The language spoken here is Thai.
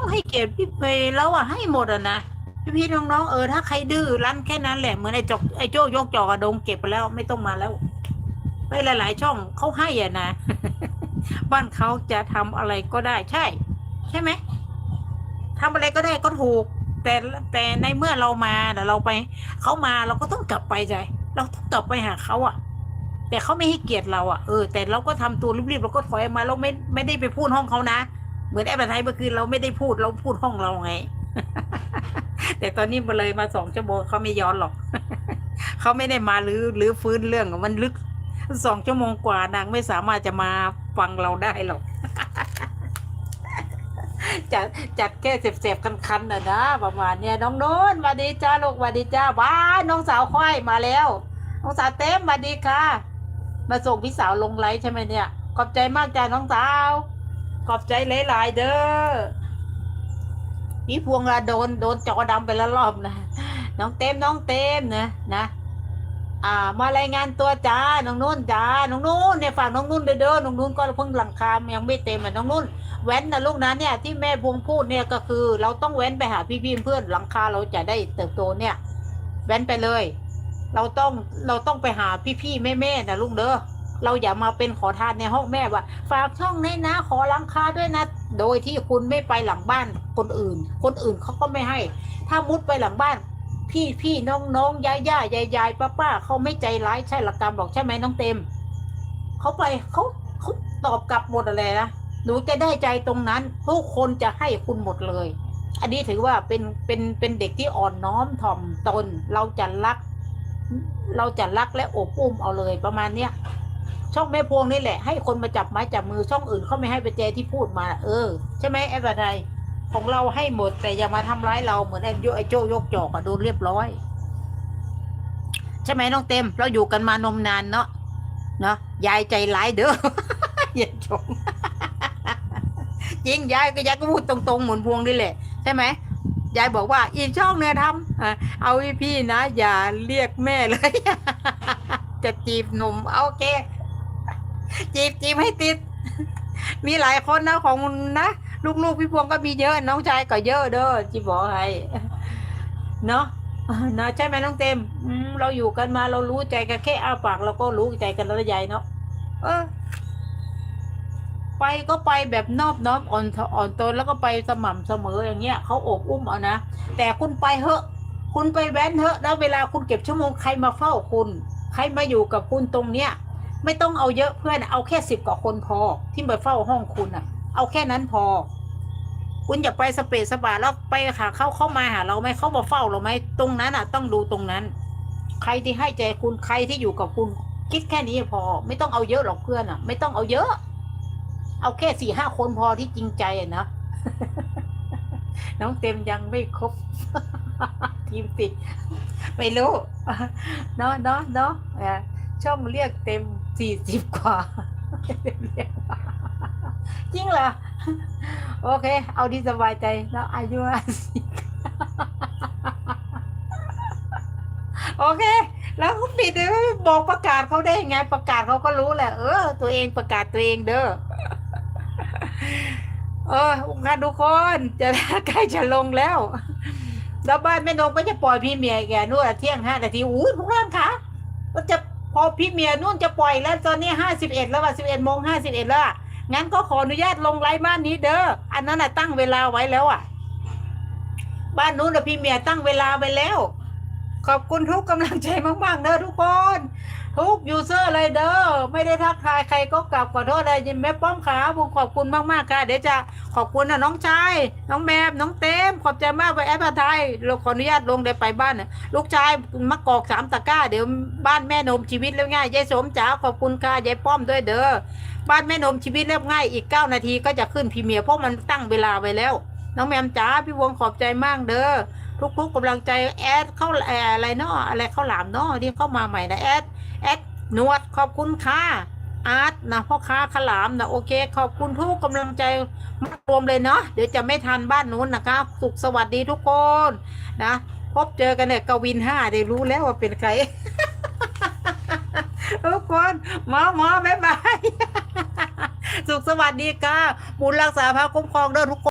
ต้องให้เกียรติพี่ไปแล้วอะให้หมดอะนะพี่พี่น้องๆเออถ้าใครดื้อรั้นแค่นั้นแหละเหมือนไอ้จอกไอ้โจ้ยกจอกระดงเก็บไปแล้วไม่ต้องมาแล้วไปหลายๆช่องเขาให้อะนะ บ้านเขาจะทำอะไรก็ได้ใช่ ใช่ไหมทำอะไรก็ได้ก็ถูก แต่แต่ในเมื่อเรามาแต่เราไปเขามาเราก็ต้องกลับไปใจ เราต้องกลับไปหาเขาอะ แต่เขาไม่ให้เกียรติเราอะเออแต่เราก็ทำตัวรีบๆเราก็ถอยมาเราไม่ไม่ได้ไปพูดห้องเขานะ เหมือนแอบไทยเมื่อคืนเราไม่ได้พูดเราพูดห้องเราไง แต่ตอนนี้มาเลยมาสองชั่วโมงเขาไม่ย้อนหรอก เขาไม่ได้มาหรือหรือฟื้นเรื่องมันลึกสองชั่วโมงกว่านางไม่สามารถจะมาฟังเราได้หรอกจัดจัดแค่เจ็บๆคันๆนะนะประมาณเนี้ยน้องโน้นสวัสดีจ้าลูกสวัสดีจ้าว้าน้องสาวค่อยมาแล้ว น้องสาวเต็มสวัสดีค่ะ มาส่งพี่สาวลงไลฟ์ใช่ไหมเนี่ย ขอบใจมากจ้าน้องสาว ขอบใจหลาย ๆ เด้อพี่พวงละโดนโดนจอดำไปล้วรอบนะน้องเต็มน้องเต็มนะนะอ่ามารายงานตัวจ้า น้องนุ่นจ้า น้องนุ่นเนี่ยฝากน้องนุ่นเด้อเด้อ น้องนุ่นก็เพิ่งหลังคายังไม่เต็มอะน้องนุ่นแว้นนะลูกนะเนี่ยที่แม่พวงพูดเนี่ยก็คือ เราต้องแว้นไปหาพี่ๆเพื่อนหลังคาเราจะได้เติบโตเนี่ย แว้นไปเลย เราต้องเราต้องไปหาพี่ๆแม่ๆนะลูกเด้อ เราอย่ามาเป็นขอทานในห้องแม่ว่า ฝากช่องนี้นะ ขอหลังคาด้วยนะ โดยที่คุณไม่ไปหลังบ้านคนอื่น คนอื่นเขาก็ไม่ให้ ถ้ามุดไปหลังบ้าน พี่พี่น้องน้องยายย่ายายยายป้าป้าเขาไม่ใจร้ายใช่หลักกรรมบอกใช่ไหมน้องเต็มเขาไปเขาเขาตอบกลับหมดอะไรนะหนูจะได้ใจตรงนั้นทุกคนจะให้คุณหมดเลย อันนี้ถือว่าเป็นเป็นเป็นเด็กที่อ่อนน้อมถ่อมตน เราจะรัก เราจะรักและอบอุ้มเอาเลยประมาณเนี้ย ช่องแม่พวงนี่แหละ ให้คนมาจับไม้จับมือช่องอื่นเขาไม่ให้ไปเจที่พูดมา เออ ใช่ไหมแอบอะไรของเราให้หมด แต่อย่ามาทำร้ายเราเหมือนไอ้โยไอ้โจยกจอกอะโดนเรียบร้อย ใช่ไหมน้องเต็ม เราอยู่กันมานมนานเนาะเนาะยายใจร้ายเด้ออย่าชมจริงยายก็ยายก็พูดตรงๆเหมือนพวงนี่แหละ ใช่ไหมยายบอกว่าอีกช่องเนี่ยทำเอาพี่นะ อย่าเรียกแม่เลย จะจีบหนุ่มโอเคจีบจีบให้ติด มีหลายคนนะของนะลูกๆพี่พวงก็มีเยอะ น้องชายก็เยอะเด้อจีบอกให้เนาะนะใช่ไหมน้องเต็มเราอยู่กันมาเรารู้ใจกันแค่อ้าปากเราก็รู้ใจกันแล้วยายเนาะเออ ไปก็ไปแบบนอบน้อมอ่อนอ่อนตนแล้วก็ไปสม่ำเสมออย่างเงี้ยเขาอบอุ้มเอานะแต่คุณไปเหอะ คุณไปแว้นเถอะแล้วเวลาคุณเก็บชั่วโมงใครมาเฝ้าคุณ ใครมาอยู่กับคุณตรงเนี้ย ไม่ต้องเอาเยอะเพื่อนเอาแค่สิบกว่าคนพอ ที่มาเฝ้าห้องคุณอะ เอาแค่นั้นพอ คุณอย่าไปสเปซสปาแล้วไปหาเขาเข้ามาหาเราไหมเขามาเฝ้าเราไหมตรงนั้นอะ ต้องดูตรงนั้น ใครที่ให้ใจคุณใครที่อยู่กับคุณ คิดแค่นี้พอ ไม่ต้องเอาเยอะหรอกเพื่อนอะ ไม่ต้องเอาเยอะ เอาแค่สี่ห้าคนพอที่จริงใจอะนะน้องเต็มยังไม่ครบทีมติดไม่รู้ เนาะเนาะเนาะช่องเรียกเต็มสี่สิบกว่าจริงเหรอ โอเค เอาที่สบายใจแล้วอายุห้าสิบโอเค แล้วเขาปิดบอกประกาศเขาได้ไง ประกาศเขาก็รู้แหละ เออ ตัวเองประกาศตัวเองเด้อเออค่ะทุกคน จะใกล้จะลงแล้ว แล้วบ้านแม่นงก็จะปล่อยพี่เมียแกนู่นอะเที่ยงห้านาทีอุ้ยพวกท่านคะก็จะพอพี่เมียนู่นจะปล่อยแล้วตอนนี้ห้าสิบเอ็ดแล้วว่าสิบเอ็ดโมงห้าสิบเอ็ดแล้วอะงั้นก็ขออนุญาตลงไลฟ์บ้านนี้เด้ออันนั้นน่ะตั้งเวลาไว้แล้วอะ บ้านนู้นน่ะพี่เมียตั้งเวลาไว้แล้ว ขอบคุณทุกกำลังใจมากๆเด้อทุกคน ทุกยูเซอร์เลยเด้อไม่ได้ทักทายใครก็กลับขอโทษเลยยินแม่ป้อมขาผมขอบคุณมากๆค่ะเดี๋ยวจะขอบคุณนะน้องชายน้องแมมน้องเต็มขอบใจมากไปแอปไทยเราขออนุญาตลงเดี๋ยวไปบ้านน่ะลูกชายมะกอกสามตะก้า เดี๋ยวบ้านแม่นมชีวิตแล้วง่ายยายสมจ๋าขอบคุณค่ะยายป้อมด้วยเด้อบ้านแม่นมชีวิตเรียบง่ายอีกเก้านาทีก็จะขึ้นพรีเมียร์เพราะมันตั้งเวลาไว้แล้ว น้องแมมจ๋าพี่วงขอบใจมากเด้อ ทุกๆกำลังใจแอดเข้าแออะไรเนาะอะไรเข้าหลามเนาะที่เข้ามาใหม่นะแอดแอดนวดขอบคุณค่ะอาร์ตนะพ่อค้าขลามนะโอเค ขอบคุณทุกกำลังใจมารวมเลยเนาะเดี๋ยวจะไม่ทันบ้านนู้นนะคะสุขสวัสดีทุกคนนะพบเจอกันเนี่ยกวินห้าได้รู้แล้วว่าเป็นใครทุกคนหมอหมอบ๊ายบาย สุขสวัสดีค่ะบุญรักษาพระคุ้มครองเด้อทุกคน